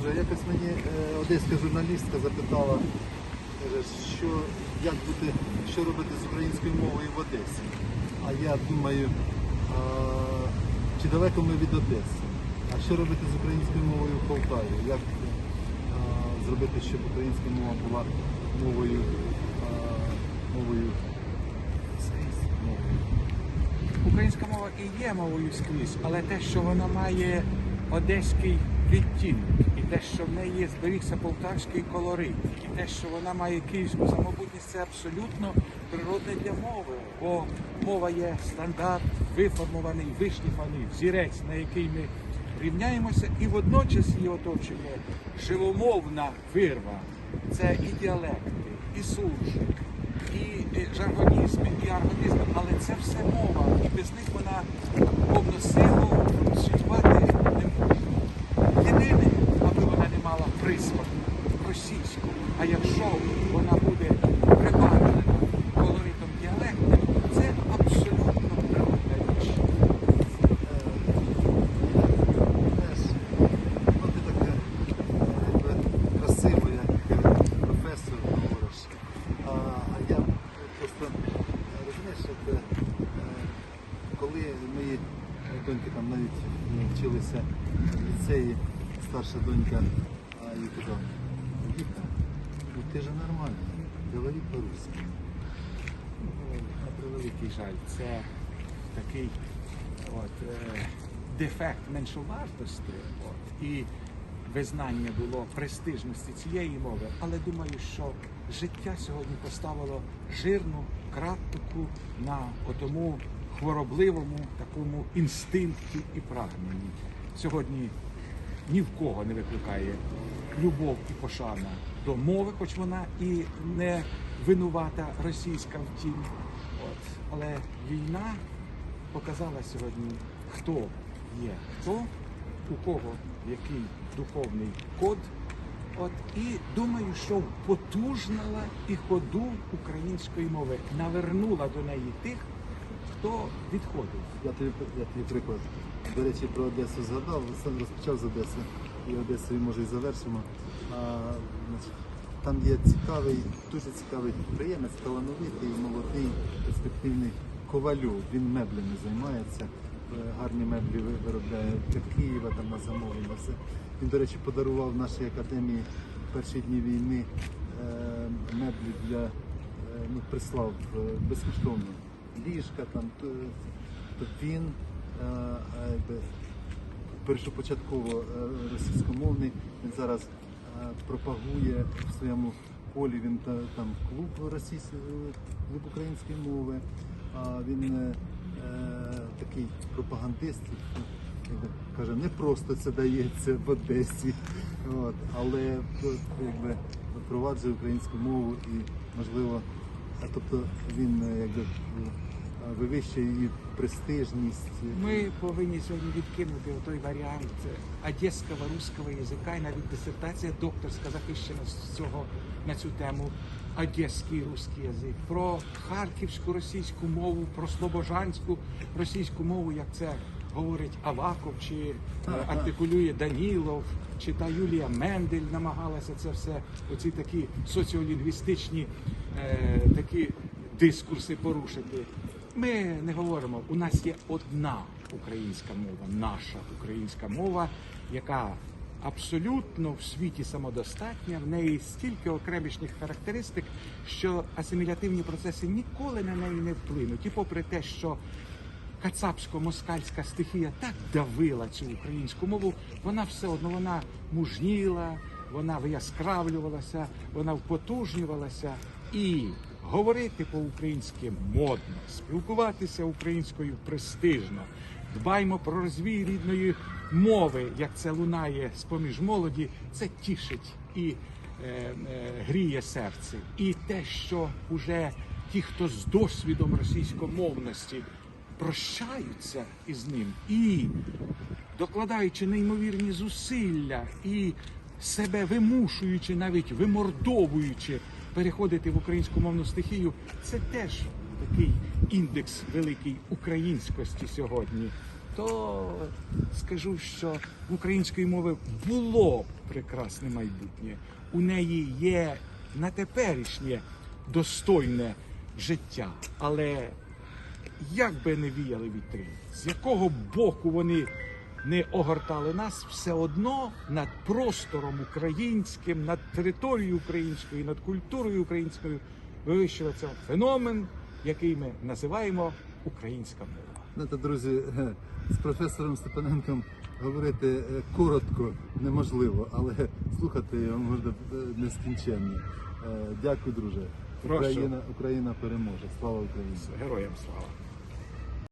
Вже якось мені е, одеська журналістка запитала, що як бути, що робити з українською мовою в Одесі. А я думаю, чи далеко ми від Одеси? А що робити з українською мовою в Полтаві? Як зробити, щоб українська мова була мовою, мовою скрізь, Українська мова і є мовою скрізь, але те, що вона має одеський відтінок, те, що в неї зберігся полтавський колорит, і те, що вона має київську самобутність, це абсолютно природне для мови. Бо мова є стандарт, виформований, вишліфаний, взірець, на який ми рівняємося, і водночас її оточує живомовна вирва. Це і діалекти, і суржик, і е, жаргонізми, і аргонізми, але це все мова, і без них вона повносило функціонувати не може. Єдине, аби вона не мала присмак російську, а якщо вона буде прибавлена колоритом діалекту, це абсолютно природна річ. Ну ти така якби, красиво, як е, професор говориш. А, я просто е, розумієш, як, е, коли мої доньки там навіть е, вчилися в ліцеї, старша донька, їй ну ти ж нормальний, говори по-русски. На превеликий жаль, це такий от, е, дефект меншовартості. От, і визнання було престижності цієї мови, але думаю, що життя сьогодні поставило жирну крапку на отому хворобливому такому інстинкті і прагненні. Сьогодні ні в кого не викликає любов і пошана до мови, хоч вона і не винувата російська втім. От. Але війна показала сьогодні, хто є хто, у кого який духовний код. От і думаю, що потужнила і ходу української мови, навернула до неї тих, хто відходив. Я тобі, я тобі приклад. До речі, про Одесу згадав, сам розпочав з Одеси, і Одесою може і завершимо. А, значить, там є цікавий, дуже цікавий підприємець, талановитий, молодий, перспективний Ковальов. Він меблями займається. е, Гарні меблі виробляє для Києва, там на замовлення. Все. Він, до речі, подарував нашій академії в перші дні війни е, меблі для е, ну, прислав безкоштовно. Ліжка там. то він першопочатково російськомовний, він зараз пропагує в своєму полі він там клуб російської, клуб української мови. А він е, е, такий пропагандист, каже, не просто це дається в Одесі, от, але якби, впроваджує українську мову і можливо, тобто він е, якби е, вивищує її престижність. Ми повинні сьогодні відкинути той варіант одеського руського язика і навіть дисертація докторська захищена з цього на цю тему. Одеський русський язик, про харківську російську мову, про слобожанську російську мову, як це говорить Аваков, чи е, артикулює Данілов, чи та Юлія Мендель намагалася це все, оці такі соціолінгвістичні е, такі дискурси порушити. Ми не говоримо, у нас є одна українська мова, наша українська мова, яка абсолютно в світі самодостатня, в неї стільки окремішніх характеристик, що асимілятивні процеси ніколи на неї не вплинуть. І попри те, що кацапсько-москальська стихія так давила цю українську мову, вона все одно вона мужніла, вона вияскравлювалася, вона впотужнювалася і говорити по-українськи модно, спілкуватися українською престижно. Дбаймо про розвій рідної мови, як це лунає з поміж молоді, це тішить і е, е, гріє серце. І те, що уже ті, хто з досвідом російськомовності прощаються із ним і докладаючи неймовірні зусилля і себе вимушуючи, навіть вимордовуючи переходити в українську мовну стихію, це теж такий індекс великої українськості сьогодні. то скажу, що в української мови було прекрасне майбутнє. У неї є на теперішнє достойне життя. Але як би не віяли вітри, з якого боку вони не огортали нас, все одно над простором українським, над територією українською, над культурою українською вивищується феномен, який ми називаємо українська мова. Знаєте, друзі, з професором Степаненком говорити е, коротко неможливо, але слухати його можна е, нескінченно. Е, Дякую, друже. Україна, Україна переможе. Слава Україні! Героям слава!